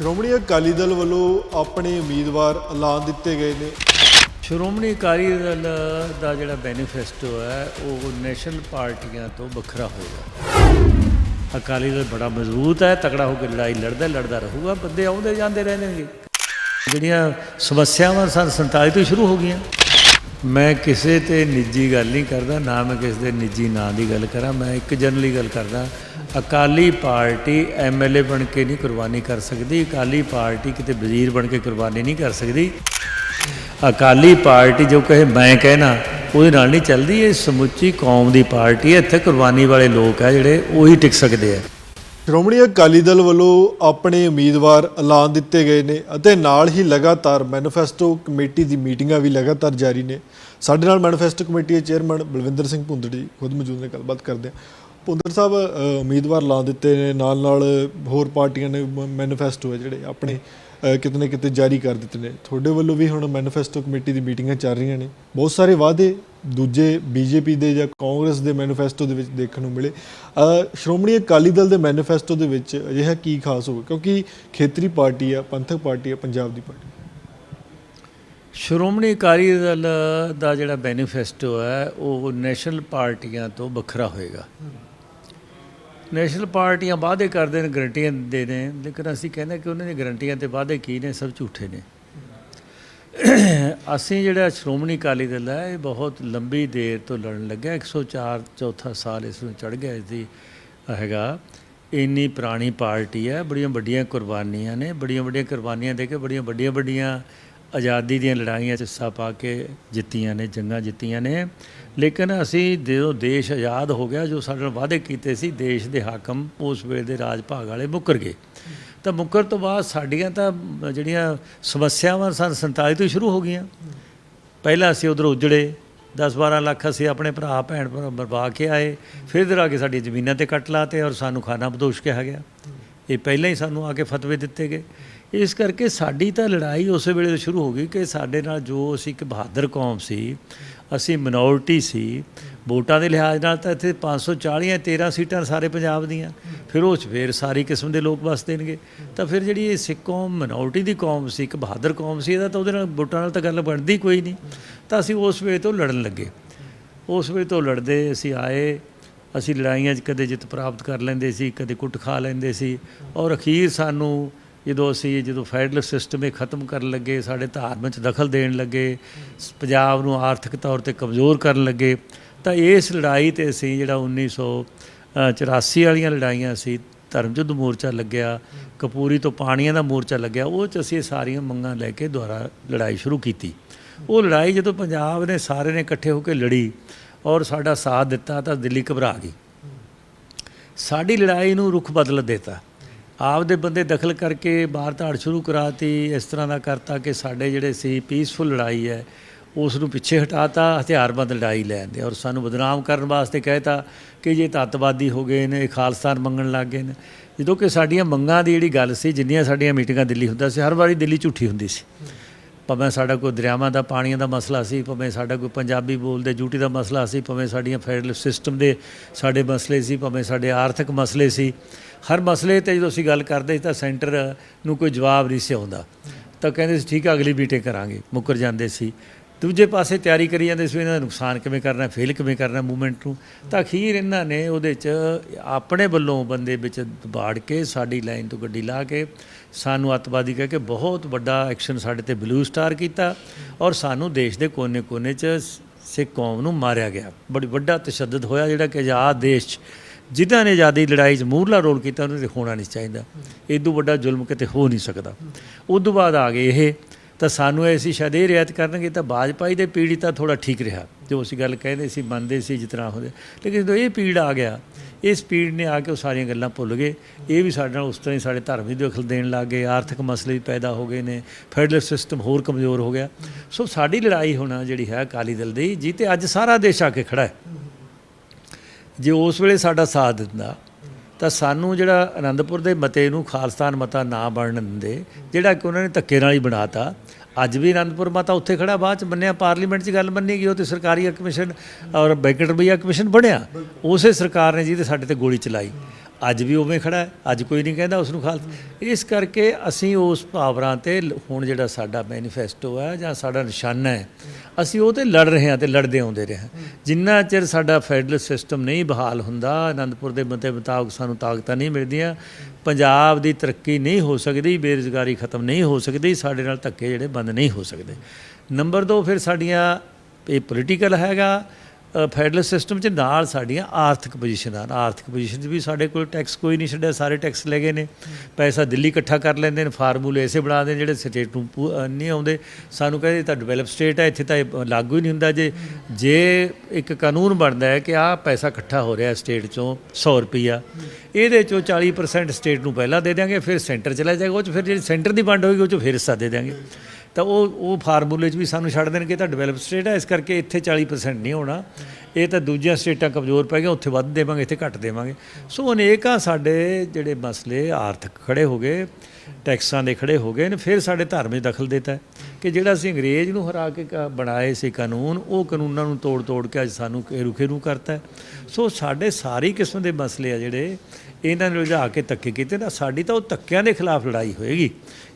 ਸ਼੍ਰੋਮਣੀ ਅਕਾਲੀ ਦਲ ਵੱਲੋਂ ਆਪਣੇ ਉਮੀਦਵਾਰ ਐਲਾਨ ਦਿੱਤੇ ਗਏ ਨੇ। ਸ਼੍ਰੋਮਣੀ ਅਕਾਲੀ ਦਲ ਦਾ ਜਿਹੜਾ ਬੈਨੀਫੈਸਟੋ ਹੈ, ਉਹ ਨੈਸ਼ਨਲ ਪਾਰਟੀਆਂ ਤੋਂ ਵੱਖਰਾ ਹੋਏਗਾ। ਅਕਾਲੀ ਦਲ ਬੜਾ ਮਜ਼ਬੂਤ ਹੈ, ਤਕੜਾ ਹੋ ਕੇ ਲੜਾਈ ਲੜਦਾ ਲੜਦਾ ਰਹੂਗਾ, ਬੰਦੇ ਆਉਂਦੇ ਜਾਂਦੇ ਰਹਿਣਗੇ। ਜਿਹੜੀਆਂ ਸਮੱਸਿਆਵਾਂ ਸਨ 47 ਤੋਂ ਹੀ ਸ਼ੁਰੂ ਹੋ ਗਈਆਂ। ਮੈਂ ਕਿਸੇ ਤੇ ਨਿੱਜੀ ਗੱਲ ਨਹੀਂ ਕਰਦਾ, ਨਾ ਮੈਂ ਕਿਸੇ ਦੇ ਨਿੱਜੀ ਨਾਂ ਦੀ ਗੱਲ ਕਰਾਂ, ਮੈਂ ਇੱਕ ਜਨਰਲੀ ਗੱਲ ਕਰਦਾ। ਅਕਾਲੀ ਪਾਰਟੀ ਐਮਐਲਏ ਬਣ ਕੇ ਨਹੀਂ ਕੁਰਬਾਨੀ ਕਰ ਸਕਦੀ, ਅਕਾਲੀ ਪਾਰਟੀ ਕਿਤੇ ਵਜ਼ੀਰ ਬਣ ਕੇ ਕੁਰਬਾਨੀ ਨਹੀਂ ਕਰ ਸਕਦੀ। ਅਕਾਲੀ ਪਾਰਟੀ ਜੋ ਕਹੇ ਮੈਂ ਕਹਿਣਾ, ਉਹਦੇ ਨਾਲ ਨਹੀਂ ਚੱਲਦੀ, ਇਹ ਸਮੁੱਚੀ ਕੌਮ ਦੀ ਪਾਰਟੀ ਹੈ, ਇੱਥੇ ਕੁਰਬਾਨੀ ਵਾਲੇ ਲੋਕ ਆ ਜਿਹੜੇ, ਉਹੀ ਟਿਕ ਸਕਦੇ ਆ। ਸ਼੍ਰੋਮਣੀ ਅਕਾਲੀ ਦਲ ਵੱਲੋਂ ਆਪਣੇ ਉਮੀਦਵਾਰ ਐਲਾਨ ਦਿੱਤੇ ਗਏ ਨੇ ਅਤੇ ਨਾਲ ਹੀ ਲਗਾਤਾਰ ਮੈਨੀਫੈਸਟੋ ਕਮੇਟੀ ਦੀ ਮੀਟਿੰਗਾਂ ਵੀ ਲਗਾਤਾਰ ਜਾਰੀ ਨੇ। ਸਾਡੇ ਨਾਲ ਮੈਨੀਫੈਸਟੋ ਕਮੇਟੀ ਦੇ ਚੇਅਰਮੈਨ ਬਲਵਿੰਦਰ ਸਿੰਘ ਭੁੰਦੜ ਜੀ ਖੁਦ ਮੌਜੂਦ ਨੇ ਗੱਲਬਾਤ ਕਰਦੇ ਹਾਂ। ਭੁੰਦੜ ਸਾਹਿਬ ਉਮੀਦਵਾਰ ਐਲਾਨ ਦਿੱਤੇ ਨੇ ਨਾਲ ਨਾਲ ਹੋਰ ਪਾਰਟੀਆਂ ਨੇ ਮੈਨੀਫੈਸਟੋ ਹੈ ਜਿਹੜੇ ਆਪਣੇ ਅ, ਕਿਤੇ ਨਾ ਕਿਤੇ ਜਾਰੀ ਕਰ ਦਿੱਤੇ ਨੇ। ਤੁਹਾਡੇ ਵੱਲੋਂ ਵੀ ਹੁਣ ਮੈਨੀਫੈਸਟੋ ਕਮੇਟੀ ਦੀ ਮੀਟਿੰਗਾਂ ਚੱਲ ਰਹੀਆਂ ਨੇ। ਬਹੁਤ ਸਾਰੇ ਵਾਅਦੇ ਦੂਜੇ ਬੀਜੇਪੀ ਦੇ ਜਾਂ ਕਾਂਗਰਸ ਦੇ ਮੈਨੀਫੈਸਟੋ ਦੇ ਵਿੱਚ ਦੇਖਣ ਨੂੰ ਮਿਲੇ। ਸ਼੍ਰੋਮਣੀ ਅਕਾਲੀ ਦਲ ਦੇ ਮੈਨੀਫੈਸਟੋ ਦੇ ਵਿੱਚ ਅਜਿਹਾ ਕੀ ਖਾਸ ਹੋਵੇ? ਕਿਉਂਕਿ ਖੇਤਰੀ ਪਾਰਟੀ ਆ, ਪੰਥਕ ਪਾਰਟੀ ਆ, ਪੰਜਾਬ ਦੀ ਪਾਰਟੀ। ਸ਼੍ਰੋਮਣੀ ਅਕਾਲੀ ਦਲ ਦਾ ਜਿਹੜਾ ਮੈਨੀਫੈਸਟੋ ਹੈ, ਉਹ ਨੈਸ਼ਨਲ ਪਾਰਟੀਆਂ ਤੋਂ ਵੱਖਰਾ ਹੋਏਗਾ। ਨੈਸ਼ਨਲ ਪਾਰਟੀਆਂ ਵਾਅਦੇ ਕਰਦੇ ਨੇ, ਗਰੰਟੀਆਂ ਦਿੰਦੇ ਨੇ ਲੇਕਿਨ ਅਸੀਂ ਕਹਿੰਦੇ ਕਿ ਉਹਨਾਂ ਦੀਆਂ ਗਰੰਟੀਆਂ ਤੇ ਵਾਅਦੇ ਕੀ ਨੇ, ਸਭ ਝੂਠੇ ਨੇ। ਅਸੀਂ ਜਿਹੜਾ ਸ਼੍ਰੋਮਣੀ ਅਕਾਲੀ ਦਲ ਹੈ, ਇਹ ਬਹੁਤ ਲੰਬੀ ਦੇਰ ਤੋਂ ਲੜਨ ਲੱਗਾ 104 ਚੌਥਾ ਸਾਲ ਇਸ ਨੂੰ ਚੜ ਗਿਆ ਇਸ ਦੀ ਹੈਗਾ। ਇੰਨੀ ਪੁਰਾਣੀ ਪਾਰਟੀ ਹੈ, ਬੜੀਆਂ ਵੱਡੀਆਂ ਕੁਰਬਾਨੀਆਂ ਨੇ। ਬੜੀਆਂ ਵੱਡੀਆਂ ਕੁਰਬਾਨੀਆਂ ਦੇ ਕੇ ਬੜੀਆਂ ਵੱਡੀਆਂ ਵੱਡੀਆਂ ਆਜ਼ਾਦੀ ਦੀਆਂ ਲੜਾਈਆਂ 'ਚ ਹਿੱਸਾ ਪਾ ਕੇ ਜਿੱਤੀਆਂ ਨੇ, ਜੰਗਾਂ ਜਿੱਤੀਆਂ ਨੇ। ਲੇਕਿਨ ਅਸੀਂ ਜਦੋਂ ਦੇਸ਼ ਆਜ਼ਾਦ ਹੋ ਗਿਆ, ਜੋ ਸਾਡੇ ਨਾਲ ਵਾਅਦੇ ਕੀਤੇ ਸੀ, ਦੇਸ਼ ਦੇ ਹਾਕਮ ਉਸ ਵੇਲੇ ਦੇ ਰਾਜ ਭਾਗ ਵਾਲੇ ਮੁੱਕਰ ਗਏ। ਤਾਂ ਮੁੱਕਰ ਤੋਂ ਬਾਅਦ ਸਾਡੀਆਂ ਤਾਂ ਜਿਹੜੀਆਂ ਸਮੱਸਿਆਵਾਂ ਸਨ 47 ਤੋਂ ਹੀ ਸ਼ੁਰੂ ਹੋ ਗਈਆਂ। ਪਹਿਲਾਂ ਅਸੀਂ ਉਧਰ ਉਜੜੇ 10-12 ਲੱਖ ਅਸੀਂ ਆਪਣੇ ਭਰਾ, ਭੈਣ, ਭਰਾ ਬਰਬਾ ਕੇ ਆਏ, ਫਿਰ ਇਧਰ ਆ ਕੇ ਸਾਡੀ ਜ਼ਮੀਨਾਂ ਤੇ ਕੱਟ ਲਾਤੇ ਔਰ ਸਾਨੂੰ ਖਾਨਾ ਬਦੋਸ਼ ਕਿਹਾ ਗਿਆ। ਇਹ ਪਹਿਲਾਂ ਹੀ ਸਾਨੂੰ ਆ ਕੇ ਫਤਵੇ ਦਿੱਤੇ ਗਏ। ਇਸ ਕਰਕੇ ਸਾਡੀ ਤਾਂ ਲੜਾਈ ਉਸੇ ਵੇਲੇ ਤੋਂ ਸ਼ੁਰੂ ਹੋ ਗਈ ਕਿ ਸਾਡੇ ਨਾਲ ਜੋ ਅਸੀਂ ਇੱਕ ਬਹਾਦਰ ਕੌਮ ਸੀ, ਅਸੀਂ ਮਿਨੋਰਟੀ ਸੀ ਵੋਟਾਂ ਦੇ ਲਿਹਾਜ਼ ਨਾਲ ਤਾਂ ਇੱਥੇ 540 ਜਾਂ 13 ਸੀਟਾਂ ਸਾਰੇ ਪੰਜਾਬ ਦੀਆਂ। ਫਿਰ ਉਹ 'ਚ ਫਿਰ ਸਾਰੀ ਕਿਸਮ ਦੇ ਲੋਕ ਵਸ ਦੇਣਗੇ ਤਾਂ ਫਿਰ ਜਿਹੜੀ ਇਹ ਸਿੱਖ ਕੌਮ ਮਿਨੋਰਟੀ ਦੀ ਕੌਮ ਸੀ, ਇੱਕ ਬਹਾਦਰ ਕੌਮ ਸੀ, ਇਹਦਾ ਤਾਂ ਉਹਦੇ ਨਾਲ ਵੋਟਾਂ ਨਾਲ ਤਾਂ ਗੱਲ ਬਣਦੀ ਕੋਈ ਨਹੀਂ। ਤਾਂ ਅਸੀਂ ਉਸ ਵੇਲੇ ਤੋਂ ਲੜਨ ਲੱਗੇ। ਉਸ ਵੇਲੇ ਤੋਂ ਲੜਦੇ ਅਸੀਂ ਆਏ, ਅਸੀਂ ਲੜਾਈਆਂ 'ਚ ਕਦੇ ਜਿੱਤ ਪ੍ਰਾਪਤ ਕਰ ਲੈਂਦੇ ਸੀ, ਕਦੇ ਕੁੱਟ ਖਾ ਲੈਂਦੇ ਸੀ। ਔਰ ਅਖੀਰ ਸਾਨੂੰ ਜਦੋਂ ਅਸੀਂ ਜਦੋਂ ਫੈਡਰਲ ਸਿਸਟਮ ਇਹ ਖਤਮ ਕਰਨ ਲੱਗੇ, ਸਾਡੇ ਧਾਰਮਿਕ 'ਚ ਦਖਲ ਦੇਣ ਲੱਗੇ ਪੰਜਾਬ ਨੂੰ ਆਰਥਿਕ ਤੌਰ ਤੇ ਕਮਜ਼ੋਰ ਕਰਨ ਲੱਗੇ ਤਾਂ ਇਸ ਲੜਾਈ ਤੇ ਅਸੀਂ ਜਿਹੜਾ 1984 ਵਾਲੀਆਂ ਲੜਾਈਆਂ ਸੀ ਧਰਮਯੁੱਧ ਮੋਰਚਾ ਲੱਗਿਆ, ਕਪੂਰੀ ਤੋਂ ਪਾਣੀਆਂ ਦਾ ਮੋਰਚਾ ਲੱਗਿਆ, ਉਹ 'ਚ ਅਸੀਂ ਇਹ ਸਾਰੀਆਂ ਮੰਗਾਂ ਲੈ ਕੇ ਦੁਆਰਾ ਲੜਾਈ ਸ਼ੁਰੂ ਕੀਤੀ। ਉਹ ਲੜਾਈ ਜਦੋਂ ਪੰਜਾਬ ਨੇ ਸਾਰੇ ਨੇ ਇਕੱਠੇ ਹੋ ਕੇ ਲੜੀ ਔਰ ਸਾਡਾ ਸਾਥ ਦਿੱਤਾ ਤਾਂ ਦਿੱਲੀ ਘਬਰਾ ਗਈ। ਸਾਡੀ ਲੜਾਈ ਨੂੰ ਰੁਖ ਬਦਲ ਦਿੱਤਾ। ਆਪਦੇ ਬੰਦੇ ਦਖਲ ਕਰਕੇ ਬਾਹਰ ਧਾੜ ਸ਼ੁਰੂ ਕਰਾਤੀ, ਇਸ ਤਰ੍ਹਾਂ ਦਾ ਕਰਤਾ ਕਿ ਸਾਡੇ ਜਿਹੜੇ ਸੀ ਪੀਸਫੁਲ ਲੜਾਈ ਹੈ ਉਸ ਨੂੰ ਪਿੱਛੇ ਹਟਾਤਾ, ਹਥਿਆਰਬੰਦ ਲੜਾਈ ਲੈਣ ਦੇ ਔਰ ਸਾਨੂੰ ਬਦਨਾਮ ਕਰਨ ਵਾਸਤੇ ਕਹਿਤਾ ਕਿ ਜੇ ਤੱਤਵਾਦੀ ਹੋ ਗਏ ਨੇ ਇਹ ਖਾਲਸਤਾਨ ਮੰਗਣ ਲੱਗ ਗਏ ਨੇ। ਜਦੋਂ ਕਿ ਸਾਡੀਆਂ ਮੰਗਾਂ ਦੀ ਜਿਹੜੀ ਗੱਲ ਸੀ, ਜਿੰਨੀਆਂ ਸਾਡੀਆਂ ਮੀਟਿੰਗਾਂ ਦਿੱਲੀ ਹੁੰਦਾ ਸੀ, ਹਰ ਵਾਰੀ ਦਿੱਲੀ ਝੂਠੀ ਹੁੰਦੀ ਸੀ। ਭਾਵੇਂ ਸਾਡਾ ਕੋਈ ਦਰਿਆਵਾਂ ਦਾ ਪਾਣੀਆਂ ਦਾ ਮਸਲਾ ਸੀ, ਭਾਵੇਂ ਸਾਡਾ ਕੋਈ ਪੰਜਾਬੀ ਬੋਲਦੇ ਡਿਊਟੀ ਦਾ ਮਸਲਾ ਸੀ, ਭਾਵੇਂ ਸਾਡੀਆਂ ਫੈਡਰਲ ਸਿਸਟਮ ਦੇ ਸਾਡੇ ਮਸਲੇ ਸੀ, ਭਾਵੇਂ ਸਾਡੇ ਆਰਥਿਕ ਮਸਲੇ ਸੀ। ਹਰ ਮਸਲੇ ਤੇ ਜਦੋਂ ਅਸੀਂ ਗੱਲ ਕਰਦੇ ਸੀ ਤਾਂ ਸੈਂਟਰ ਨੂੰ ਕੋਈ ਜਵਾਬ ਨਹੀਂ ਸੀ ਆਉਂਦਾ। ਤਾਂ ਕਹਿੰਦੇ ਸੀ, ਠੀਕ ਆ, ਅਗਲੀ ਮੀਟਿੰਗ ਕਰਾਂਗੇ। ਮੁੱਕਰ ਜਾਂਦੇ ਸੀ। ਦੂਜੇ ਪਾਸੇ ਤਿਆਰੀ ਕਰੀ ਜਾਂਦੇ ਸੀ, ਇਹਨਾਂ ਦਾ ਨੁਕਸਾਨ ਕਿਵੇਂ ਕਰਨਾ ਫੇਲ ਕਿਵੇਂ ਕਰਨਾ ਮੂਵਮੈਂਟ ਨੂੰ। ਤਾਂ ਅਖੀਰ ਇਹਨਾਂ ਨੇ ਉਹਦੇ 'ਚ ਆਪਣੇ ਵੱਲੋਂ ਬੰਦੇ ਵਿੱਚ ਦਬਾੜ ਕੇ ਸਾਡੀ ਲਾਈਨ ਤੋਂ ਗੱਡੀ ਲਾ ਕੇ ਸਾਨੂੰ ਅੱਤਵਾਦੀ ਕਹਿ ਕੇ ਬਹੁਤ ਵੱਡਾ ਐਕਸ਼ਨ ਸਾਡੇ ਤੇ ਬਲੂ ਸਟਾਰ ਕੀਤਾ ਔਰ ਸਾਨੂੰ ਦੇਸ਼ ਦੇ ਕੋਨੇ-ਕੋਨੇ 'ਚ ਸਿੱਖ ਕੌਮ ਨੂੰ ਮਾਰਿਆ ਗਿਆ। ਬੜੀ ਵੱਡਾ ਤਸ਼ੱਦਦ ਹੋਇਆ ਜਿਹੜਾ ਕਿ ਆਜ਼ਾਦ ਦੇਸ਼ 'ਚ ਜਿਨ੍ਹਾਂ ਨੇ ਆਜ਼ਾਦੀ ਲੜਾਈ 'ਚ ਮੂਹਰਲਾ ਰੋਲ ਕੀਤਾ, ਉਹਨਾਂ ਤੇ ਹੋਣਾ ਨਹੀਂ ਚਾਹੀਦਾ। ਇਦੋਂ ਵੱਡਾ ਜ਼ੁਲਮ ਕਿਤੇ ਹੋ ਨਹੀਂ ਸਕਦਾ। ਉਸ ਤੋਂ ਬਾਅਦ ਆ ਗਏ ਇਹ ਤਾਂ ਸਾਨੂੰ ਐਸੀ ਸ਼ਾਇਦ ਇਹ ਰਿਆਇਤ ਕਰਨਗੇ ਤਾਂ ਬਾਜਪਾਈ ਦੇ ਪੀੜੀ ਤਾਂ ਥੋੜਾ ਠੀਕ ਰਿਹਾ, ਜੋ ਅਸੀਂ ਗੱਲ ਕਹਿੰਦੇ ਸੀ, ਮੰਨਦੇ ਸੀ, ਜਿਸ ਤਰ੍ਹਾਂ ਹੁੰਦੇ। ਲੇਕਿਨ ਜਦੋਂ ਇਹ ਪੀੜ ਆ ਗਿਆ, ਇਸ ਪੀੜ ਨੇ ਆ ਕੇ ਉਹ ਸਾਰੀਆਂ ਗੱਲਾਂ ਭੁੱਲ ਗਏ। ਇਹ ਵੀ ਸਾਡੇ ਨਾਲ ਉਸ ਤਰ੍ਹਾਂ ਹੀ ਸਾਡੇ ਧਰਮ ਦੀ ਦਖਲ ਦੇਣ ਲੱਗ ਗਏ, ਆਰਥਿਕ ਮਸਲੇ ਵੀ ਪੈਦਾ ਹੋ ਗਏ ਨੇ, ਫੈਡਰਲ ਸਿਸਟਮ ਹੋਰ ਕਮਜ਼ੋਰ ਹੋ ਗਿਆ। ਸੋ ਸਾਡੀ ਲੜਾਈ ਹੋਣਾ ਜਿਹੜੀ ਹੈ ਅਕਾਲੀ ਦਲ ਦੀ ਜੀ ਤੇ ਅੱਜ ਸਾਰਾ ਦੇਸ਼ ਆ ਕੇ ਖੜਾ ਹੈ। ਜੇ ਉਸ ਵੇਲੇ ਸਾਡਾ ਸਾਥ ਦਿੰਦਾ ਤਾਂ ਸਾਨੂੰ ਜਿਹੜਾ ਆਨੰਦਪੁਰ ਦੇ ਮਤੇ ਨੂੰ ਖਾਲਸਤਾਨ ਮਤਾ ਨਾ ਬਣਨ ਦਿੰਦੇ, ਜਿਹੜਾ ਕਿ ਉਹਨਾਂ ਨੇ ਧੱਕੇ ਨਾਲ ਹੀ ਬਣਾਤਾ। ਅੱਜ ਵੀ ਆਨੰਦਪੁਰ ਮਤਾ ਉੱਥੇ ਖੜਾ, ਬਾਅਦ ਚ ਮੰਨਿਆ ਪਾਰਲੀਮੈਂਟ 'ਚ ਗੱਲ ਮੰਨੀ ਗਈ, ਉਹ ਤੇ ਸਰਕਾਰੀ ਕਮਿਸ਼ਨ ਔਰ ਬੈਂਕਟ ਰੁਪਈਆ ਕਮਿਸ਼ਨ ਬਣਿਆ। ਉਸੇ ਸਰਕਾਰ ਨੇ ਜਿਹਦੇ ਸਾਡੇ ਤੇ ਗੋਲੀ ਚਲਾਈ। ਅੱਜ ਵੀ ਉਵੇਂ ਖੜਾ ਹੈ, ਅੱਜ ਕੋਈ ਨਹੀਂ ਕਹਿੰਦਾ ਉਸ ਨੂੰ ਖਾਲਸਾ। ਇਸ ਕਰਕੇ ਅਸੀਂ ਉਸ ਭਾਵਨਾ ਤੇ ਲ- ਹੁਣ ਜਿਹੜਾ ਸਾਡਾ ਮੈਨੀਫੈਸਟੋ ਹੈ ਜਾਂ ਸਾਡਾ ਨਿਸ਼ਾਨਾ ਹੈ, ਅਸੀਂ ਉਹ ਤੇ ਲੜ ਰਹੇ ਹਾਂ ਤੇ ਲੜਦੇ ਆਉਂਦੇ ਰਹੇ ਹਾਂ। ਜਿੰਨਾ ਚਿਰ ਸਾਡਾ ਫੈਡਰਲ ਸਿਸਟਮ ਨਹੀਂ ਬਹਾਲ ਹੁੰਦਾ, ਅਨੰਦਪੁਰ ਦੇ ਮਤੇ ਮੁਤਾਬਕ ਸਾਨੂੰ ਤਾਕਤਾਂ ਨਹੀਂ ਮਿਲਦੀਆਂ, ਪੰਜਾਬ ਦੀ ਤਰੱਕੀ ਨਹੀਂ ਹੋ ਸਕਦੀ, ਬੇਰੁਜ਼ਗਾਰੀ ਖਤਮ ਨਹੀਂ ਹੋ ਸਕਦੀ, ਸਾਡੇ ਨਾਲ ਧੱਕੇ ਜਿਹੜੇ ਬੰਦ ਨਹੀਂ ਹੋ ਸਕਦੇ। ਨੰਬਰ 2 ਫਿਰ ਸਾਡੀਆਂ ਇਹ ਪੋਲੀਟੀਕਲ ਹੈਗਾ ਫੈਡਰਲ ਸਿਸਟਮ 'ਚ ਨਾਲ ਸਾਡੀਆਂ ਆਰਥਿਕ ਪੋਜੀਸ਼ਨਾਂ ਆਰਥਿਕ ਪੋਜੀਸ਼ਨ 'ਚ ਵੀ ਸਾਡੇ ਕੋਲ ਟੈਕਸ ਕੋਈ ਨਹੀਂ ਛੱਡਿਆ, ਸਾਰੇ ਟੈਕਸ ਲੈ ਗਏ ਨੇ। ਪੈਸਾ ਦਿੱਲੀ ਇਕੱਠਾ ਕਰ ਲੈਂਦੇ ਨੇ ਫਾਰਮੂਲੇ ਐਸੇ ਬਣਾ ਦੇ ਜਿਹੜੇ ਸਟੇਟ ਨੂੰ ਪੂ- ਨਹੀਂ ਆਉਂਦੇ। ਸਾਨੂੰ ਕਹਿੰਦੇ ਤਾਂ ਡਿਵੈਲਪ ਸਟੇਟ ਹੈ ਇੱਥੇ ਤਾਂ ਇਹ ਲਾਗੂ ਹੀ ਨਹੀਂ ਹੁੰਦਾ ਜੇ। ਜੇ ਇੱਕ ਕਾਨੂੰਨ ਬਣਦਾ ਹੈ ਕਿ ਆਹ ਪੈਸਾ ਇਕੱਠਾ ਹੋ ਰਿਹਾ ਸਟੇਟ 'ਚੋਂ 100 ਰੁਪਈਆ, ਇਹਦੇ 'ਚੋਂ 40% ਸਟੇਟ ਨੂੰ ਪਹਿਲਾਂ ਦੇ ਦਿਆਂਗੇ, ਫਿਰ ਸੈਂਟਰ ਚਲਾ ਜਾਏਗਾ, ਉਹ 'ਚ ਫਿਰ ਜਿਹੜੀ ਸੈਂਟਰ ਦੀ ਵੰਡ ਹੋਏਗੀ, ਉਹ 'ਚੋਂ ਫਿਰ ਹਿੱਸਾ ਦੇ ਦਿਆਂਗੇ। ਤਾਂ ਉਹ ਉਹ ਫਾਰਮੂਲੇ 'ਚ ਵੀ ਸਾਨੂੰ ਛੱਡ ਦੇਣਗੇ, ਤਾਂ ਡਿਵੈਲਪ ਸਟੇਟ ਹੈ ਇਸ ਕਰਕੇ ਇੱਥੇ 40% ਨਹੀਂ ਹੋਣਾ। ਇਹ ਤਾਂ ਦੂਜੀਆਂ ਸਟੇਟਾਂ ਕਮਜ਼ੋਰ ਪੈ ਗਈਆਂ, ਉੱਥੇ ਵੱਧ ਦੇਵਾਂਗੇ, ਇੱਥੇ ਘੱਟ ਦੇਵਾਂਗੇ। ਸੋ ਅਨੇਕਾਂ ਸਾਡੇ ਜਿਹੜੇ ਮਸਲੇ ਆਰਥਿਕ ਖੜੇ ਹੋ ਗਏ। ਟੈਕਸਾਂ ਦੇ ਖੜੇ ਹੋ ਗਏ ਨੇ, ਫਿਰ ਸਾਡੇ ਧਰਮ 'ਚ ਦਖਲ ਦਿੱਤਾ ਕਿ ਜਿਹੜਾ ਅਸੀਂ ਅੰਗਰੇਜ਼ ਨੂੰ ਹਰਾ ਕੇ ਕ- ਬਣਾਏ ਸੀ ਕਾਨੂੰਨ, ਉਹ ਕਾਨੂੰਨਾਂ ਨੂੰ ਤੋੜ ਤੋੜ ਕੇ ਅੱਜ ਸਾਨੂੰ ਖੇਰੂ ਖੇਰੂ ਕਰਤਾ ਸੋ ਸਾਡੇ ਸਾਰੀ ਕਿਸਮ ਦੇ ਮਸਲੇ ਆ ਜਿਹੜੇ, ਇਹਨਾਂ ਨੇ ਲਿਜਾ ਕੇ ਧੱਕੇ ਕੀਤੇ ਨਾ, ਸਾਡੀ ਤਾਂ ਉਹ ਧੱਕਿਆਂ ਦੇ ਖਿਲਾਫ ਲੜਾਈ ਹੋਏਗੀ।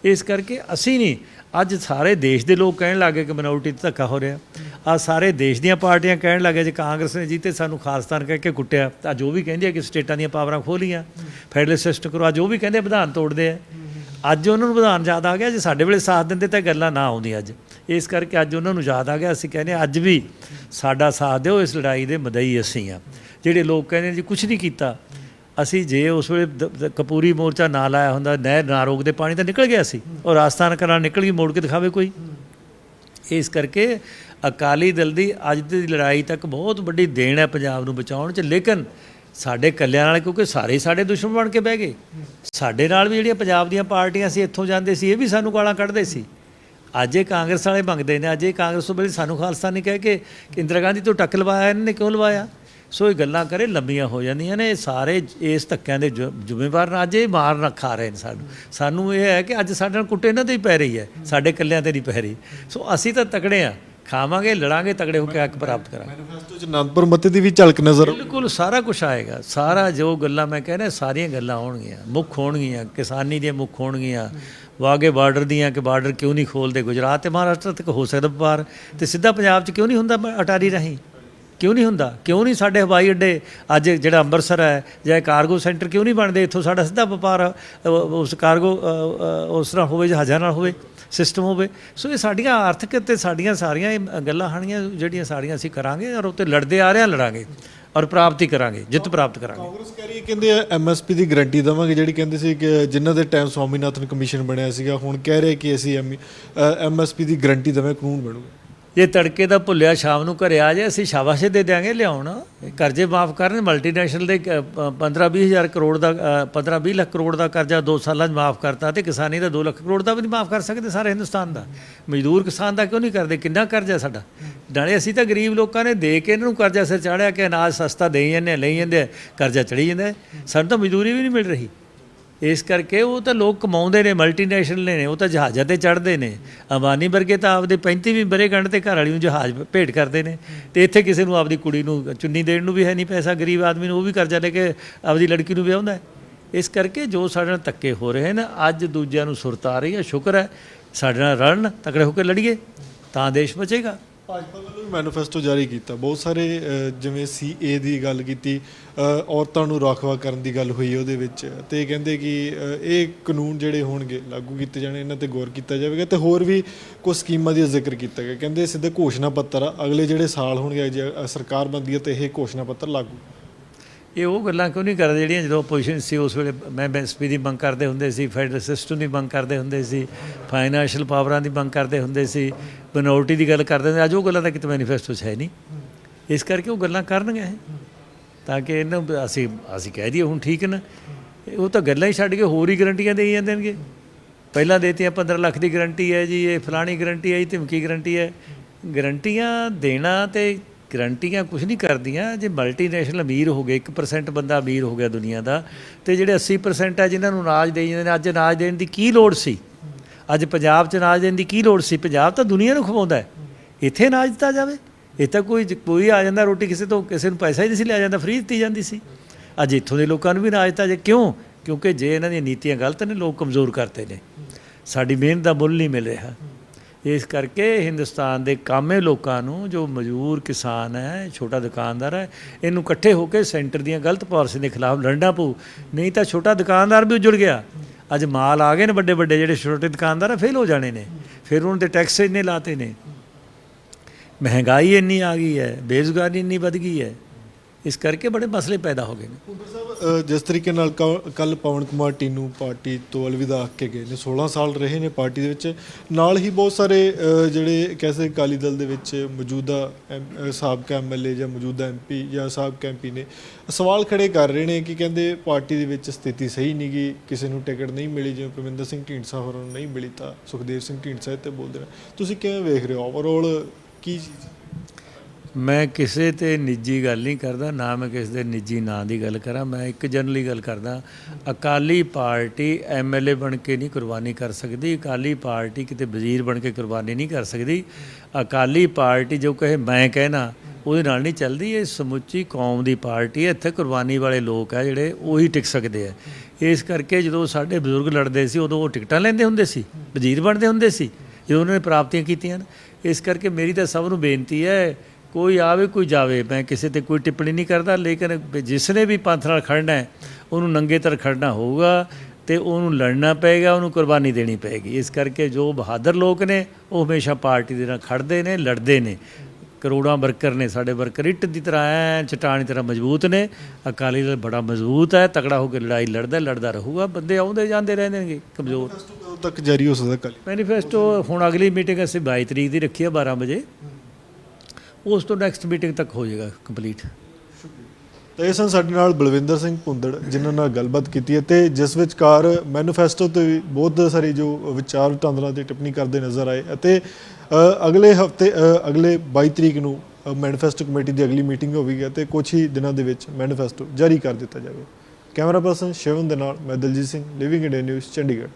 ਇਸ ਕਰਕੇ ਅਸੀਂ ਨਹੀਂ, ਅੱਜ ਸਾਰੇ ਦੇਸ਼ ਦੇ ਲੋਕ ਕਹਿਣ ਲੱਗੇ ਕਿ ਮਿਨੋਰਟੀ ਤੇ ਧੱਕਾ ਹੋ ਰਿਹਾ। ਆ ਸਾਰੇ ਦੇਸ਼ ਦੀਆਂ ਪਾਰਟੀਆਂ ਕਹਿਣ ਲੱਗੇ ਜੇ ਕਾਂਗਰਸ ਨੇ ਜੀਤੇ, ਸਾਨੂੰ ਖਾਲਸਤਾਨ ਕਹਿ ਕੇ ਕੁੱਟਿਆ। ਤਾਂ ਜੋ ਵੀ ਕਹਿੰਦੇ ਆ ਕਿ ਸਟੇਟਾਂ ਦੀਆਂ ਪਾਵਰਾਂ ਖੋਲੀਆਂ ਫੈਡਰਲ ਸਿਸਟਮ ਕਰੋ, ਅੱਜ ਉਹ ਵੀ ਕਹਿੰਦੇ ਵਿਧਾਨ ਤੋੜਦੇ ਆ। ਅੱਜ ਉਹਨਾਂ ਨੂੰ ਵਿਧਾਨ ਯਾਦ ਆ ਗਿਆ, ਜੇ ਸਾਡੇ ਵੇਲੇ ਸਾਥ ਦਿੰਦੇ ਤਾਂ ਇਹ ਗੱਲਾਂ ਨਾ ਆਉਂਦੀਆਂ ਅੱਜ। ਇਸ ਕਰਕੇ ਅੱਜ ਉਹਨਾਂ ਨੂੰ ਯਾਦ ਆ ਗਿਆ, ਅਸੀਂ ਕਹਿੰਦੇ ਅੱਜ ਵੀ ਸਾਡਾ ਸਾਥ ਦਿਓ, ਇਸ ਲੜਾਈ ਦੇ ਮਦਈ ਅਸੀਂ ਆ ਜਿਹੜੇ ਲੋਕ ਕਹਿੰਦੇ ਜੀ ਕੁਝ ਨਹੀਂ ਕੀਤਾ। ਅਸੀਂ ਜੇ ਉਸ ਵੇਲੇ ਕਪੂਰੀ ਮੋਰਚਾ ਨਾ ਲਾਇਆ ਹੁੰਦਾ, ਨਹਿਰ ਨਾ ਰੋਕਦੇ, ਪਾਣੀ ਤਾਂ ਨਿਕਲ ਗਿਆ ਸੀ। ਔਰ ਰਾਜਸਥਾਨ ਕਰਾਂ ਨਿਕਲ ਗਈ, ਮੋੜ ਕੇ ਦਿਖਾਵੇ ਕੋਈ। ਇਸ ਕਰਕੇ ਅਕਾਲੀ ਦਲ ਦੀ ਅੱਜ ਦੀ ਲੜਾਈ ਤੱਕ ਬਹੁਤ ਵੱਡੀ ਦੇਣ ਹੈ ਪੰਜਾਬ ਨੂੰ ਬਚਾਉਣ 'ਚ। ਲੇਕਿਨ ਸਾਡੇ ਕੱਲਿਆਂ ਨਾਲ, ਕਿਉਂਕਿ ਸਾਰੇ ਹੀ ਸਾਡੇ ਦੁਸ਼ਮਣ ਬਣ ਕੇ ਬਹਿ ਗਏ। ਸਾਡੇ ਨਾਲ ਵੀ ਜਿਹੜੀਆਂ ਪੰਜਾਬ ਦੀਆਂ ਪਾਰਟੀਆਂ ਸੀ, ਇੱਥੋਂ ਜਾਂਦੇ ਸੀ, ਇਹ ਵੀ ਸਾਨੂੰ ਗਾਲਾਂ ਕੱਢਦੇ ਸੀ। ਅੱਜ ਇਹ ਕਾਂਗਰਸ ਵਾਲੇ ਮੰਗਦੇ ਨੇ, ਅੱਜ ਇਹ ਕਾਂਗਰਸ ਤੋਂ ਬੜੀ ਸਾਨੂੰ ਖਾਲਸਾਨੀ ਕਹਿ ਕੇ ਇੰਦਰਾ ਗਾਂਧੀ ਤੋਂ ਟੱਕ ਲਵਾਇਆ, ਇਹਨਾਂ ਨੇ ਕਿਉਂ ਲਵਾਇਆ? ਸੋ ਇਹ ਗੱਲਾਂ ਕਰੇ ਲੰਬੀਆਂ ਹੋ ਜਾਂਦੀਆਂ ਨੇ ਇਹ ਸਾਰੇ ਇਸ ਧੱਕਿਆਂ ਦੇ ਜ਼ਿ- ਜ਼ਿੰਮੇਵਾਰ ਨੇ, ਅੱਜ ਇਹ ਮਾਰ ਨਾ ਖਾ ਰਹੇ ਨੇ ਸਾਨੂੰ। ਸਾਨੂੰ ਇਹ ਹੈ ਕਿ ਅੱਜ ਸਾਡੇ ਨਾਲ ਕੁੱਟੇ ਇਹਨਾਂ ਤੇ ਹੀ ਪੈ ਰਹੀ ਹੈ, ਸਾਡੇ ਕੱਲਿਆਂ ਤੇ ਨਹੀਂ ਪੈ ਰਹੀ। ਸੋ ਅਸੀਂ ਤਾਂ ਤਕੜੇ ਆ ਖਾਵਾਂਗੇ ਲੜਾਂਗੇ ਤਗੜੇ ਹੋ ਕੇ ਹੱਕ ਪ੍ਰਾਪਤ ਕਰਾਂਗੇ। ਮੈਨੀਫੈਸਟੋ 'ਚ ਅਨੰਦਪੁਰ ਮਤੇ ਦੀ ਵੀ ਝਲਕ ਨਜ਼ਰ। ਬਿਲਕੁਲ ਸਾਰਾ ਕੁਝ ਆਏਗਾ। ਸਾਰਾ ਜੋ ਗੱਲਾਂ ਮੈਂ ਕਹਿ ਰਿਹਾ ਸਾਰੀਆਂ ਗੱਲਾਂ ਆਉਣਗੀਆਂ। ਮੁੱਖ ਹੋਣਗੀਆਂ ਕਿਸਾਨੀ ਦੀਆਂ ਮੁੱਖ ਹੋਣਗੀਆਂ। ਵਾਗੇ ਬਾਰਡਰ ਦੀਆਂ ਕਿ ਬਾਰਡਰ ਕਿਉਂ ਨਹੀਂ ਖੋਲਦੇ? ਗੁਜਰਾਤ ਤੇ ਮਹਾਰਾਸ਼ਟਰ ਤੱਕ ਹੋ ਸਕਦਾ ਵਪਾਰ। ਤੇ ਸਿੱਧਾ ਪੰਜਾਬ 'ਚ ਕਿਉਂ ਨਹੀਂ ਹੁੰਦਾ ਅਟਾਰੀ ਰਾਹੀਂ? ਕਿਉਂ ਨਹੀਂ ਹੁੰਦਾ? ਕਿਉਂ ਨਹੀਂ ਸਾਡੇ ਹਵਾਈ ਅੱਡੇ ਅੱਜ ਜਿਹੜਾ ਅੰਮ੍ਰਿਤਸਰ ਹੈ ਜਾਂ ਕਾਰਗੋ ਸੈਂਟਰ ਕਿਉਂ ਨਹੀਂ ਬਣਦੇ? ਇੱਥੋਂ ਸਾਡਾ ਸਿੱਧਾ ਵਪਾਰ ਉਸ ਕਾਰਗੋ ਉਸ ਤਰ੍ਹਾਂ ਹੋਵੇ ਜਹਾਜ਼ਾਂ ਨਾਲ ਹੋਵੇ। ਸਿਸਟਮ ਹੋਵੇ। ਸੋ ਇਹ ਸਾਡੀਆਂ ਆਰਥਿਕ ਤੇ ਸਾਡੀਆਂ ਸਾਰੀਆਂ ਇਹ ਗੱਲਾਂ ਹਣੀਆਂ, ਜਿਹੜੀਆਂ ਸਾਰੀਆਂ ਅਸੀਂ ਕਰਾਂਗੇ ਔਰ ਉੱਤੇ ਲੜਦੇ ਆ ਰਹੇ ਹਾਂ, ਲੜਾਂਗੇ ਔਰ ਪ੍ਰਾਪਤੀ ਕਰਾਂਗੇ, ਜਿੱਤ ਪ੍ਰਾਪਤ ਕਰਾਂਗੇ। ਕਾਂਗਰਸ ਕਹਿ ਰਹੀ ਹੈ, ਕਹਿੰਦੇ ਐਮਐਸਪੀ ਦੀ ਗਾਰੰਟੀ ਦੇਵਾਂਗੇ, ਜਿਹੜੀ ਕਹਿੰਦੇ ਸੀ ਕਿ ਜਿਨ੍ਹਾਂ ਦੇ ਟਾਈਮ ਸਵਾਮੀਨਾਥਨ ਕਮਿਸ਼ਨ ਬਣਿਆ ਸੀਗਾ, ਹੁਣ ਕਹਿ ਰਹੇ ਕਿ ਅਸੀਂ ਐਮਐਸਪੀ ਦੀ ਗਾਰੰਟੀ ਦੇਵਾਂ, ਕਾਨੂੰਨ ਬਣੂਗਾ। ਜੇ ਤੜਕੇ ਦਾ ਭੁੱਲਿਆ ਸ਼ਾਮ ਨੂੰ ਘਰੇ ਆ ਜਾਏ ਅਸੀਂ ਸ਼ਾਬਾਸ਼ੇ ਦੇ ਦਿਆਂਗੇ ਲਿਆਉਣ। ਕਰਜ਼ੇ ਮਾਫ ਕਰਨ ਮਲਟੀਨੈਸ਼ਨਲ ਦੇ 15-20 ਹਜ਼ਾਰ ਕਰੋੜ ਦਾ 15-20 ਲੱਖ ਕਰੋੜ ਦਾ ਕਰਜ਼ਾ 2 ਸਾਲਾਂ 'ਚ ਮਾਫ ਕਰਤਾ ਤੇ ਕਿਸਾਨੀ ਦਾ 2 ਲੱਖ ਕਰੋੜ ਦਾ ਵੀ ਨਹੀਂ ਮਾਫ ਕਰ ਸਕਦੇ ਸਾਰੇ ਹਿੰਦੁਸਤਾਨ ਦਾ। ਮਜ਼ਦੂਰ ਕਿਸਾਨ ਦਾ ਕਿਉਂ ਨਹੀਂ ਕਰਦੇ? ਕਿੰਨਾ ਕਰਜ਼ਾ ਸਾਡਾ? ਨਾਲੇ ਅਸੀਂ ਤਾਂ ਗਰੀਬ ਲੋਕਾਂ ਨੇ ਦੇ ਕੇ ਇਹਨਾਂ ਨੂੰ ਕਰਜ਼ਾ ਸਿਰ ਚਾੜਿਆ ਕਿ ਅਨਾਜ ਸਸਤਾ ਦੇਈ ਜਾਂਦੇ ਆ, ਲਈ ਜਾਂਦੇ ਆ, ਕਰਜ਼ਾ ਚੜੀ ਜਾਂਦਾ ਸਾਨੂੰ ਤਾਂ ਮਜ਼ਦੂਰੀ ਵੀ ਨਹੀਂ ਮਿਲ ਰਹੀ। ਇਸ ਕਰਕੇ ਉਹ ਤਾਂ ਲੋਕ ਕਮਾਉਂਦੇ ਨੇ ਮਲਟੀਨੈਸ਼ਨਲ ਨੇ, ਉਹ ਤਾਂ ਜਹਾਜ਼ਾਂ ਤੇ ਚੜ੍ਹਦੇ ਨੇ। ਅਬਾਨੀ ਵਰਗੇ ਤਾਂ ਆਪਦੇ 35 ਵੀ ਬਰੇ ਗੰਢ ਤੇ ਘਰ ਵਾਲੀ ਨੂੰ ਜਹਾਜ਼ ਭੇਟ ਕਰਦੇ ਨੇ। ਤੇ ਇੱਥੇ ਕਿਸੇ ਨੂੰ ਆਪਦੀ ਕੁੜੀ ਨੂੰ ਚੁੰਨੀ ਦੇਣ ਨੂੰ ਵੀ ਹੈ ਨਹੀਂ ਪੈਸਾ, ਗਰੀਬ ਆਦਮੀ ਨੂੰ ਉਹ ਵੀ ਕਰਜ਼ਾ ਲੈ ਕੇ ਆਪਦੀ ਲੜਕੀ ਨੂੰ ਵਿਆਹੁੰਦਾ ਹੈ। ਇਸ ਕਰਕੇ ਜੋ ਸਾਡੇ ਨਾਲ ਧੱਕੇ ਹੋ ਰਹੇ ਨੇ ਅੱਜ ਦੂਜਿਆਂ ਨੂੰ ਸੁਰਤ ਆ ਰਹੀ ਹੈ, ਸ਼ੁਕਰ ਹੈ। ਸਾਡੇ ਨਾਲ ਰਲਣ, ਤਕੜੇ ਹੋ ਕੇ ਲੜੀਏ, ਤਾਂ ਦੇਸ਼ ਬਚੇਗਾ। ਭਾਜਪਾ ਵੱਲੋਂ ਵੀ ਮੈਨੀਫੈਸਟੋ ਜਾਰੀ ਕੀਤਾ। ਬਹੁਤ ਸਾਰੇ ਅ, ਜਿਵੇਂ ਸੀਏ ਦੀ ਗੱਲ ਕੀਤੀ ਔਰਤਾਂ ਨੂੰ ਰਾਖਵਾ ਕਰਨ ਦੀ ਗੱਲ ਹੋਈ ਉਹਦੇ ਵਿੱਚ। ਤੇ ਕਹਿੰਦੇ ਕਿ ਇਹ ਕਾਨੂੰਨ ਜਿਹੜੇ ਹੋਣਗੇ ਲਾਗੂ ਕੀਤੇ ਜਾਣੇ ਇਹਨਾਂ ਤੇ ਗੌਰ ਕੀਤਾ ਜਾਵੇਗਾ ਤੇ ਹੋਰ ਵੀ ਕੁਝ ਸਕੀਮਾਂ ਦਾ ਜ਼ਿਕਰ ਕੀਤਾ ਗਿਆ। ਕਹਿੰਦੇ ਸਿੱਧੇ ਘੋਸ਼ਣਾ ਪੱਤਰ ਅਗਲੇ ਜਿਹੜੇ ਸਾਲ ਹੋਣਗੇ ਜੇ ਸਰਕਾਰ ਬਣਦੀ ਹੈ ਤੇ ਇਹ ਘੋਸ਼ਣਾ ਪੱਤਰ ਲਾਗੂ। ਇਹ ਉਹ ਗੱਲਾਂ ਕਿਉਂ ਨਹੀਂ ਕਰਦੇ ਜਿਹੜੀਆਂ ਜਦੋਂ ਆਪੋਜੀਸ਼ਨ ਸੀ ਉਸ ਵੇਲੇ ਮੈਂ ਐਮਐਸਪੀ ਦੀ ਮੰਗ ਕਰਦੇ ਹੁੰਦੇ ਸੀ ਫੈਡਰਲ ਸਿਸਟਮ ਦੀ ਮੰਗ ਕਰਦੇ ਹੁੰਦੇ ਸੀ ਫਾਈਨੈਂਸ਼ੀਅਲ ਪਾਵਰਾਂ ਦੀ ਮੰਗ ਕਰਦੇ ਹੁੰਦੇ ਸੀ ਮਿਨੋਰਟੀ ਦੀ ਗੱਲ ਕਰਦੇ ਹੁੰਦੇ ਅੱਜ ਉਹ ਗੱਲਾਂ ਤਾਂ ਕਿਤੇ ਮੈਨੀਫੈਸਟੋ 'ਚ ਹੈ ਨਹੀਂ। ਇਸ ਕਰਕੇ ਉਹ ਗੱਲਾਂ ਕਰਨਗੇ ਤਾਂ ਕਿ ਇਹਨੂੰ ਅਸੀਂ ਅਸੀਂ ਕਹਿ ਦਈਏ ਹੁਣ ਠੀਕ ਨਾ। ਉਹ ਤਾਂ ਗੱਲਾਂ ਹੀ ਛੱਡ ਕੇ ਹੋਰ ਹੀ ਗਰੰਟੀਆਂ ਦੇਈ ਜਾਂਦੇ ਨੇਗੇ ਪਹਿਲਾਂ ਦੇਤੀਆਂ 15 ਲੱਖ ਦੀ ਗਰੰਟੀ ਹੈ ਜੀ ਇਹ ਫਲਾਣੀ ਗਰੰਟੀ ਹੈ ਜੀ ਧਮਕੀ ਗਰੰਟੀ ਹੈ। ਗਰੰਟੀਆਂ ਦੇਣਾ ਤੇ ਗਰੰਟੀਆਂ ਕੁਝ ਨਹੀਂ ਕਰਦੀਆਂ। ਜੇ ਮਲਟੀਨੈਸ਼ਨਲ ਅਮੀਰ ਹੋ ਗਏ 1% ਬੰਦਾ ਅਮੀਰ ਹੋ ਗਿਆ ਦੁਨੀਆ ਦਾ ਤੇ ਜਿਹੜੇ 80% ਹੈ ਜਿਨ੍ਹਾਂ ਨੂੰ ਅਨਾਜ ਦੇਈ ਜਾਂਦੇ ਨੇ ਅੱਜ ਅਨਾਜ ਦੇਣ ਦੀ ਕੀ ਲੋੜ ਸੀ? ਅੱਜ ਪੰਜਾਬ 'ਚ ਅਨਾਜ ਦੇਣ ਦੀ ਕੀ ਲੋੜ ਸੀ? ਪੰਜਾਬ ਤਾਂ ਦੁਨੀਆ ਨੂੰ ਖਵਾਉਂਦਾ ਹੈ। ਇੱਥੇ ਅਨਾਜ ਦਿੱਤਾ ਜਾਵੇ। ਇਹ ਤਾਂ ਕੋਈ ਕੋਈ ਆ ਜਾਂਦਾ, ਰੋਟੀ ਕਿਸੇ ਤੋਂ, ਕਿਸੇ ਨੂੰ ਪੈਸਾ ਹੀ ਨਹੀਂ ਸੀ ਲਿਆ ਜਾਂਦਾ, ਫ੍ਰੀ ਦਿੱਤੀ ਜਾਂਦੀ ਸੀ। ਅੱਜ ਇੱਥੋਂ ਦੇ ਲੋਕਾਂ ਨੂੰ ਵੀ ਅਨਾਜ ਦਿੱਤਾ ਜੇ ਕਿਉਂ? ਕਿਉਂਕਿ ਜੇ ਇਹਨਾਂ ਦੀਆਂ ਨੀਤੀਆਂ ਗਲਤ ਨੇ, ਲੋਕ ਕਮਜ਼ੋਰ ਕਰਤੇ ਨੇ। ਸਾਡੀ ਮਿਹਨਤ ਦਾ ਮੁੱਲ ਨਹੀਂ ਮਿਲ ਰਿਹਾ। ਇਸ ਕਰਕੇ ਹਿੰਦੁਸਤਾਨ ਦੇ ਕਾਮੇ ਲੋਕਾਂ ਨੂੰ, ਜੋ ਮਜ਼ਦੂਰ ਕਿਸਾਨ ਹੈ, ਛੋਟਾ ਦੁਕਾਨਦਾਰ ਹੈ, ਇਹਨੂੰ ਇਕੱਠੇ ਹੋ ਕੇ ਸੈਂਟਰ ਦੀਆਂ ਗਲਤ ਪਾਲਿਸੀ ਦੇ ਖਿਲਾਫ ਲੜਨਾ ਪਊ। ਨਹੀਂ ਤਾਂ ਛੋਟਾ ਦੁਕਾਨਦਾਰ ਵੀ ਉਜੜ ਗਿਆ। ਅੱਜ ਮਾਲ ਆ ਗਏ ਨੇ ਵੱਡੇ ਵੱਡੇ ਜਿਹੜੇ ਛੋਟੇ ਦੁਕਾਨਦਾਰ ਆ, ਫੇਲ ਹੋ ਜਾਣੇ ਨੇ। ਫਿਰ ਉਹਨਾਂ ਤੇ ਟੈਕਸ ਇੰਨੇ ਲਾਤੇ ਨੇ। ਮਹਿੰਗਾਈ ਇੰਨੀ ਆ ਗਈ ਹੈ, ਬੇਰੁਜ਼ਗਾਰੀ ਇੰਨੀ ਵੱਧ ਗਈ ਹੈ। ਇਸ ਕਰਕੇ ਬੜੇ ਮਸਲੇ ਪੈਦਾ ਹੋ ਗਏ ਨੇ। ਜਿਸ ਤਰੀਕੇ ਨਾਲ ਕੱਲ ਪਵਨ ਕੁਮਾਰ ਟੀਨੂ ਪਾਰਟੀ ਤੋਂ ਅਲਵਿਦਾ ਆਖ ਕੇ ਗਏ ਨੇ 16 ਸਾਲ ਰਹੇ ਨੇ ਪਾਰਟੀ ਦੇ ਵਿੱਚ। ਨਾਲ ਹੀ ਬਹੁਤ ਸਾਰੇ ਅ, ਜਿਹੜੇ ਕੈਸੇ ਅਕਾਲੀ ਦਲ ਦੇ ਵਿੱਚ ਮੌਜੂਦਾ ਐਮ- ਅ, ਸਾਬਕਾ ਐਮਐਲਏ ਜਾਂ ਮੌਜੂਦਾ ਐਮਪੀ ਜਾਂ ਸਾਬਕਾ ਐਮਪੀ ਨੇ ਸਵਾਲ ਖੜੇ ਕਰ ਰਹੇ ਨੇ ਕਿ ਕਹਿੰਦੇ ਪਾਰਟੀ ਦੇ ਵਿੱਚ ਸਥਿਤੀ ਸਹੀ ਨਹੀਂ ਗੀ ਕਿਸੇ ਨੂੰ ਟਿਕਟ ਨਹੀਂ ਮਿਲੀ ਜਿਵੇਂ ਪ੍ਰਵਿੰਦਰ ਸਿੰਘ ਢੀਂਡਸਾ ਹੋਰਾਂ ਨੂੰ ਨਹੀਂ ਮਿਲੀ ਤਾਂ ਸੁਖਦੇਵ ਸਿੰਘ ਢੀਂਡਸਾ ਤੇ ਬੋਲਦੇ ਨੇ। ਤੁਸੀਂ ਕਿਵੇਂ ਵੇਖ ਰਹੇ ਹੋ? ਓਵਰਆਲ ਕੀ ਚੀਜ਼? ਮੈਂ ਕਿਸੇ ਤੇ ਨਿੱਜੀ ਗੱਲ ਨਹੀਂ ਕਰਦਾ, ਨਾ ਮੈਂ ਕਿਸੇ ਦੇ ਨਿੱਜੀ ਨਾਂ ਦੀ ਗੱਲ ਕਰਾਂ, ਮੈਂ ਇੱਕ ਜਨਰਲੀ ਗੱਲ ਕਰਦਾ, ਅਕਾਲੀ ਪਾਰਟੀ ਐਮਐਲਏ ਬਣ ਕੇ ਨਹੀਂ ਕੁਰਬਾਨੀ ਕਰ ਸਕਦੀ, ਅਕਾਲੀ ਪਾਰਟੀ ਕਿਤੇ ਵਜ਼ੀਰ ਬਣ ਕੇ ਕੁਰਬਾਨੀ ਨਹੀਂ ਕਰ ਸਕਦੀ, ਅਕਾਲੀ ਪਾਰਟੀ ਜੋ ਕਹੇ ਮੈਂ ਕਹਿਣਾ, ਉਹਦੇ ਨਾਲ ਨਹੀਂ ਚੱਲਦੀ, ਇਹ ਸਮੁੱਚੀ ਕੌਮ ਦੀ ਪਾਰਟੀ ਹੈ, ਇੱਥੇ ਕੁਰਬਾਨੀ ਵਾਲੇ ਲੋਕ ਆ ਜਿਹੜੇ ਉਹੀ ਟਿਕ ਸਕਦੇ ਆ। ਇਸ ਕਰਕੇ ਜਦੋਂ ਸਾਡੇ ਬਜ਼ੁਰਗ ਲੜਦੇ ਸੀ, ਉਦੋਂ ਉਹ ਟਿਕਟਾਂ ਲੈਂਦੇ ਹੁੰਦੇ ਸੀ, ਵਜ਼ੀਰ ਬਣਦੇ ਹੁੰਦੇ ਸੀ, ਜਦੋਂ ਉਹਨਾਂ ਨੇ ਪ੍ਰਾਪਤੀਆਂ ਕੀਤੀਆਂ ਇਸ ਕਰਕੇ ਮੇਰੀ ਤਾਂ ਸਭ ਨੂੰ ਬੇਨਤੀ ਹੈ ਕੋਈ ਆਵੇ ਕੋਈ ਜਾਵੇ। ਮੈਂ ਕਿਸੇ ਤੇ ਕੋਈ ਟਿੱਪਣੀ ਨਹੀਂ ਕਰਦਾ ਲੇਕਿਨ ਜਿਸ ਨੇ ਵੀ ਪੰਥ ਨਾਲ ਖੜਨਾ ਹੈ ਉਹਨੂੰ ਨੰਗੇ ਤਰ ਖੜਨਾ ਹੋਊਗਾ ਤੇ ਉਹਨੂੰ ਲੜਨਾ ਪਏਗਾ ਉਹਨੂੰ ਕੁਰਬਾਨੀ ਦੇਣੀ ਪਏਗੀ। ਇਸ ਕਰਕੇ ਜੋ ਬਹਾਦਰ ਲੋਕ ਨੇ ਉਹ ਹਮੇਸ਼ਾ ਪਾਰਟੀ ਦੇ ਨਾਲ ਖੜਦੇ ਨੇ ਲੜਦੇ ਨੇ। ਕਰੋੜਾਂ ਵਰਕਰ ਨੇ ਸਾਡੇ ਵਰਕਰ ਇੱਟ ਦੀ ਤਰ੍ਹਾਂ ਐ ਚਟਾਨ ਤਰ੍ਹਾਂ ਮਜ਼ਬੂਤ ਨੇ। ਅਕਾਲੀ ਦਲ ਬੜਾ ਮਜ਼ਬੂਤ ਹੈ ਤਕੜਾ ਹੋ ਕੇ ਲੜਾਈ ਲੜਦਾ ਲੜਦਾ ਰਹੂਗਾ। ਬੰਦੇ ਆਉਂਦੇ ਜਾਂਦੇ ਰਹਿਣਗੇ ਕਮਜ਼ੋਰ। ਤੱਕ ਜਾਰੀ ਹੋ ਸਕਦਾ ਕੱਲ ਮੈਨੀਫੈਸਟੋ ਹੁਣ ਅਗਲੀ ਮੀਟਿੰਗ ਅਸੀਂ 22 ਤਰੀਕ ਦੀ ਰੱਖੀ ਹੈ 12 ਵਜੇ। ਉਸ ਤੋਂ ਨੈਕਸਟ ਮੀਟਿੰਗ ਤੱਕ ਹੋ ਜਾਏਗਾ ਕੰਪਲੀਟ ਤਾਂ ਇਹ ਸਨ ਸਾਡੇ ਨਾਲ ਬਲਵਿੰਦਰ ਸਿੰਘ ਭੁੰਦੜ, ਜਿਨ੍ਹਾਂ ਨਾਲ ਗੱਲਬਾਤ ਕੀਤੀ ਹੈ ਤੇ ਜਿਸ ਵਿਚਕਾਰ ਮੈਨੀਫੈਸਟੋ ਤੇ ਵੀ ਬਹੁਤ ਸਾਰੇ ਜੋ ਵਿਚਾਰ ਵਟਾਂਦਰਾ ਤੇ ਟਿੱਪਣੀ ਕਰਦੇ ਨਜ਼ਰ ਆਏ ਅਤੇ ਅਗਲੇ ਹਫ਼ਤੇ ਅਗਲੇ 22 ਤਰੀਕ ਨੂੰ ਮੈਨੀਫੈਸਟੋ ਕਮੇਟੀ ਦੀ ਅਗਲੀ ਮੀਟਿੰਗ ਹੋਵੇਗੀ ਅਤੇ ਕੁਝ ਹੀ ਦਿਨਾਂ ਦੇ ਵਿੱਚ ਮੈਨੀਫੈਸਟੋ ਜਾਰੀ ਕਰ ਦਿੱਤਾ ਜਾਵੇਗਾ। ਕੈਮਰਾ ਪਰਸਨ ਸ਼ਿਵਨ ਦੇ ਨਾਲ ਮੈਂ Daljit Singh Living India News Chandigarh.